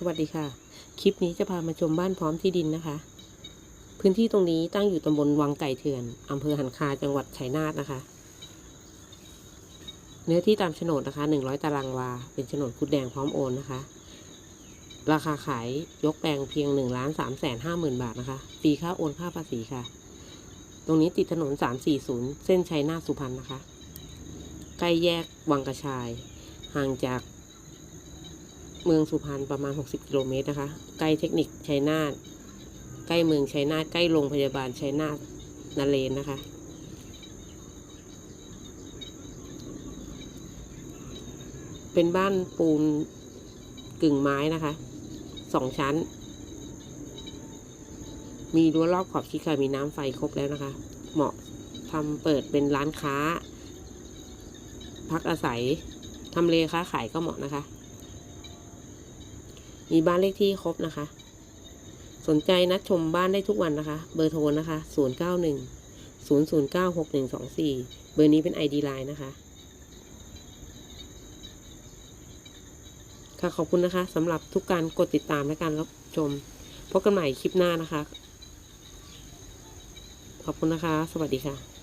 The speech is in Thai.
สวัสดีค่ะ คลิปนี้จะพามาชมบ้านพร้อมที่ดินนะคะ พื้นที่ตรงนี้ตั้งอยู่ตำบลวังไก่เถื่อนอำเภอหันคาจังหวัดชัยนาทนะคะ เนื้อที่ตามโฉนดนะคะ 100 ตารางวา เป็นโฉนดคุดแดงพร้อมโอนนะคะ ราคาขายยกแปลงเพียง1ล้าน3แสน5หมื่นบาทนะคะฟรีค่าโอนค่าภาษีค่ะ ตรงนี้ติดถนน 340 เส้นชัยนาทสุพรรณนะคะ ใกล้แยกวังกระชาย ห่างจาก เมืองสุพรรณประมาณ 60 กิโลเมตรนะคะ ใกล้เทคนิคชัยนาทใกล้เมืองชัยนาทใกล้โรงพยาบาลชัยนาทนาเรนนะคะ เป็นบ้านปูนกึ่งไม้นะคะสองชั้น มีรั้วรอบขอบชิดค่ะมีน้ำไฟครบแล้วนะคะ เหมาะทำเปิดเป็นร้านค้า พักอาศัยทำเลค้าขายก็เหมาะนะคะ มีบ้านเลขที่ครบนะคะ สนใจนัดชมบ้านได้ทุกวันนะคะ เบอร์โทรนะคะ 0 9 1 0 0 9 6 1 2 4 เบอร์นี้เป็น ID Line นะคะ ค่ะขอบคุณนะคะสำหรับทุกการกดติดตามและการรับชม พบกันใหม่คลิปหน้านะคะ ขอบคุณนะคะ สวัสดีค่ะ